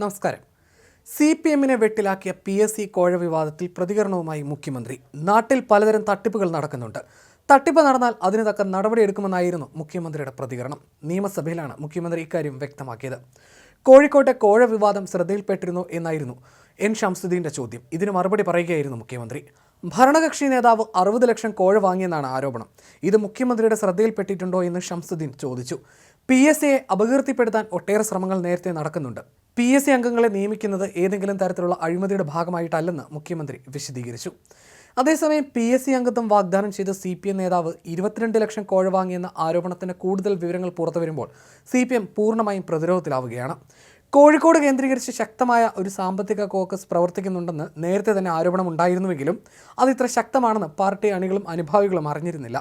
നമസ്കാരം. C P എമ്മിനെ വെട്ടിലാക്കിയ P S C കോഴ വിവാദത്തിൽ പ്രതികരണവുമായി മുഖ്യമന്ത്രി. നാട്ടിൽ പലതരം തട്ടിപ്പുകൾ നടക്കുന്നുണ്ട്. തട്ടിപ്പ് നടന്നാൽ അതിന് തക്ക നടപടിയെടുക്കുമെന്നായിരുന്നു മുഖ്യമന്ത്രിയുടെ പ്രതികരണം. നിയമസഭയിലാണ് മുഖ്യമന്ത്രി ഇക്കാര്യം വ്യക്തമാക്കിയത്. കോഴിക്കോട്ടെ കോഴ വിവാദം ശ്രദ്ധയിൽപ്പെട്ടിരുന്നു എന്നായിരുന്നു എൻ ഷംസുദ്ദീന്റെ ചോദ്യം. ഇതിന് മറുപടി പറയുകയായിരുന്നു മുഖ്യമന്ത്രി. ഭരണകക്ഷി നേതാവ് അറുപത് ലക്ഷം കോഴ വാങ്ങിയെന്നാണ് ആരോപണം. ഇത് മുഖ്യമന്ത്രിയുടെ ശ്രദ്ധയിൽപ്പെട്ടിട്ടുണ്ടോ എന്ന് ഷംസുദ്ദീൻ ചോദിച്ചു. പി എസ് സിയെ അപകീർത്തിപ്പെടുത്താൻ ഒട്ടേറെ ശ്രമങ്ങൾ നേരത്തെ നടക്കുന്നുണ്ട്. പി എസ് സി അംഗങ്ങളെ നിയമിക്കുന്നത് ഏതെങ്കിലും തരത്തിലുള്ള അഴിമതിയുടെ ഭാഗമായിട്ടല്ലെന്ന് മുഖ്യമന്ത്രി വിശദീകരിച്ചു. അതേസമയം പി എസ് സി അംഗത്വം വാഗ്ദാനം ചെയ്ത സി പി എം നേതാവ് ഇരുപത്തിരണ്ട് ലക്ഷം കോഴ വാങ്ങിയെന്ന ആരോപണത്തിന് കൂടുതൽ വിവരങ്ങൾ പുറത്തുവരുമ്പോൾ സി പി എം പൂർണമായും പ്രതിരോധത്തിലാവുകയാണ്. കോഴിക്കോട് കേന്ദ്രീകരിച്ച് ശക്തമായ ഒരു സാമ്പത്തിക കോക്കസ് പ്രവർത്തിക്കുന്നുണ്ടെന്ന് നേരത്തെ തന്നെ ആരോപണമുണ്ടായിരുന്നുവെങ്കിലും അത് ഇത്ര ശക്തമാണെന്ന് പാർട്ടി അണികളും അനുഭാവികളും അറിഞ്ഞിരുന്നില്ല.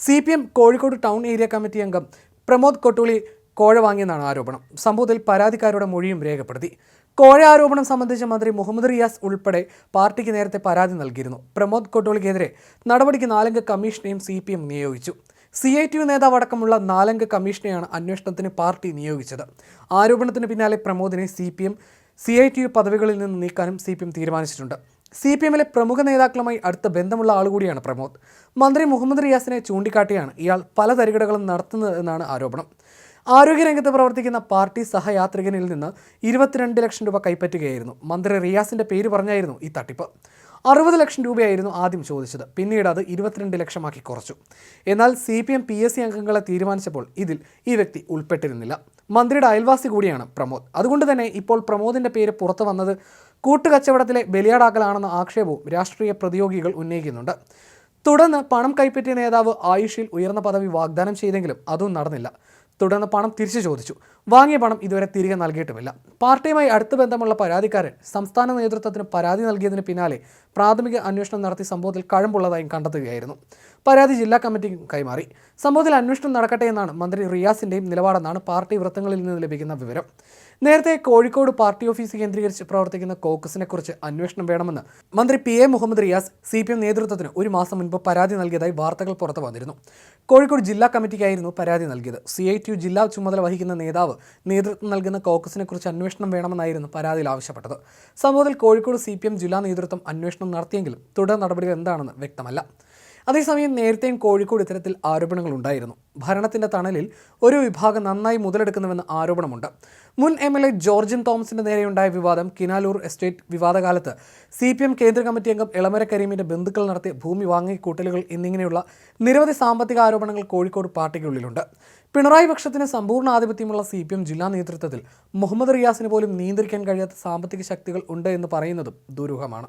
C P M Kozhikode town area committee അംഗം പ്രമോദ് കൊട്ടൂളി കോഴ വാങ്ങിയെന്നാണ് ആരോപണം. സംഭവത്തിൽ പരാതിക്കാരുടെ മൊഴിയും രേഖപ്പെടുത്തി. കോഴ ആരോപണം സംബന്ധിച്ച് മന്ത്രി മുഹമ്മദ് റിയാസ് ഉൾപ്പെടെ പാർട്ടിക്ക് നേരത്തെ പരാതി നൽകിയിരുന്നു. പ്രമോദ് കൊട്ടോളിക്കെതിരെ നടപടിക്ക് നാലംഗ കമ്മീഷനെയും സി പി എം നിയോഗിച്ചു. സി ഐ ടി യു നേതാവ് അടക്കമുള്ള നാലംഗ കമ്മീഷനെയാണ് അന്വേഷണത്തിന് പാർട്ടി നിയോഗിച്ചത്. ആരോപണത്തിന് പിന്നാലെ പ്രമോദിനെ C P M C I T U പദവികളിൽ നിന്ന് നീക്കാനും സി പി എം തീരുമാനിച്ചിട്ടുണ്ട്. സി പി എമ്മിലെ പ്രമുഖ നേതാക്കളുമായി അടുത്ത ബന്ധമുള്ള ആളുകൂടിയാണ് പ്രമോദ്. മന്ത്രി മുഹമ്മദ് റിയാസിനെ ചൂണ്ടിക്കാട്ടിയാണ് ഇയാൾ പല തരികിടകളും നടത്തുന്നതെന്നാണ് ആരോപണം. ആരോഗ്യരംഗത്ത് പ്രവർത്തിക്കുന്ന പാർട്ടി സഹയാത്രികനിൽ നിന്ന് ഇരുപത്തിരണ്ട് ലക്ഷം രൂപ കൈപ്പറ്റുകയായിരുന്നു. മന്ത്രി റിയാസിന്റെ പേര് പറഞ്ഞായിരുന്നു ഈ തട്ടിപ്പ്. അറുപത് ലക്ഷം രൂപയായിരുന്നു ആദ്യം ചോദിച്ചത്. പിന്നീട് അത് ഇരുപത്തിരണ്ട് ലക്ഷമാക്കി കുറച്ചു. എന്നാൽ C P M P S C അംഗങ്ങളെ തീരുമാനിച്ചപ്പോൾ ഇതിൽ ഈ വ്യക്തി ഉൾപ്പെട്ടിരുന്നില്ല. മന്ത്രിയുടെ അയൽവാസി കൂടിയാണ് പ്രമോദ്. അതുകൊണ്ട് തന്നെ ഇപ്പോൾ പ്രമോദിന്റെ പേര് പുറത്തു വന്നത് കൂട്ടുകച്ചവടത്തിലെ ബലിയാടാക്കലാണെന്ന ആക്ഷേപവും രാഷ്ട്രീയ പ്രതിയോഗികൾ ഉന്നയിക്കുന്നുണ്ട്. തുടർന്ന് പണം കൈപ്പറ്റിയ നേതാവ് ആയുഷിൽ ഉയർന്ന പദവി വാഗ്ദാനം ചെയ്തെങ്കിലും അതും നടന്നില്ല. തുടർന്ന് പണം തിരിച്ചു ചോദിച്ചു. വാങ്ങിയ പണം ഇതുവരെ തിരികെ നൽകിയിട്ടുമില്ല. പാർട്ടിയുമായി അടുത്ത ബന്ധമുള്ള പരാതിക്കാരൻ സംസ്ഥാന നേതൃത്വത്തിന് പരാതി നൽകിയതിന് പിന്നാലെ പ്രാഥമിക അന്വേഷണം നടത്തി സംഭവത്തിൽ കഴമ്പുള്ളതായും കണ്ടെത്തുകയായിരുന്നു. പരാതി ജില്ലാ കമ്മിറ്റിക്കും കൈമാറി. സംഭവത്തിൽ അന്വേഷണം നടക്കട്ടെ എന്നാണ് മന്ത്രി റിയാസിന്റെയും നിലപാടെന്നാണ് പാർട്ടി വൃത്തങ്ങളിൽ നിന്ന് ലഭിക്കുന്ന വിവരം. നേരത്തെ കോഴിക്കോട് പാർട്ടി ഓഫീസ് കേന്ദ്രീകരിച്ച് പ്രവർത്തിക്കുന്ന കോക്കസിനെ കുറിച്ച് അന്വേഷണം വേണമെന്ന് മന്ത്രി P A Muhammad Riyas C P M നേതൃത്വത്തിന് ഒരു മാസം മുൻപ് പരാതി നൽകിയതായി വാർത്തകൾ പുറത്തു വന്നിരുന്നു. കോഴിക്കോട് ജില്ലാ കമ്മിറ്റിക്കായിരുന്നു പരാതി നൽകിയത്. സി ഐ ടി യു ജില്ലാ ചുമതല വഹിക്കുന്ന നേതാവ് നേതൃത്വം നൽകുന്ന കോക്കസിനെ കുറിച്ച് അന്വേഷണം വേണമെന്നായിരുന്നു പരാതിയിൽ ആവശ്യപ്പെട്ടത്. സംഭവത്തിൽ കോഴിക്കോട് സി ജില്ലാ നേതൃത്വം അന്വേഷണം നടത്തിയെങ്കിലും തുടർ നടപടികൾ എന്താണെന്ന് വ്യക്തമല്ല. അതേസമയം നേരത്തെയും കോഴിക്കോട് ഇത്തരത്തിൽ ആരോപണങ്ങൾ ഉണ്ടായിരുന്നു ഭരണത്തിന്റെ തണലിൽ ഒരു വിഭാഗം നന്നായി മുതലെടുക്കുന്നുവെന്ന് ആരോപണമുണ്ട്. മുൻ എം എൽ എ ജോർജിൻ തോമസിന്റെ നേരെയുണ്ടായ വിവാദം കിനാലൂർ എസ്റ്റേറ്റ് വിവാദകാലത്ത് സി പി എം കേന്ദ്ര കമ്മിറ്റി അംഗം ഇളമര കരീമിന്റെ ബന്ധുക്കൾ നടത്തിയ ഭൂമി വാങ്ങിക്കൂട്ടലുകൾ എന്നിങ്ങനെയുള്ള നിരവധി സാമ്പത്തിക ആരോപണങ്ങൾ കോഴിക്കോട് പാർട്ടിക്കുള്ളിലുണ്ട്. പിണറായി പക്ഷത്തിന് സമ്പൂർണ ആധിപത്യമുള്ള സി പി എം ജില്ലാ നേതൃത്വത്തിൽ മുഹമ്മദ് റിയാസിന് പോലും നിയന്ത്രിക്കാൻ കഴിയാത്ത സാമ്പത്തിക ശക്തികൾ ഉണ്ട് എന്ന് പറയുന്നതും ദുരൂഹമാണ്.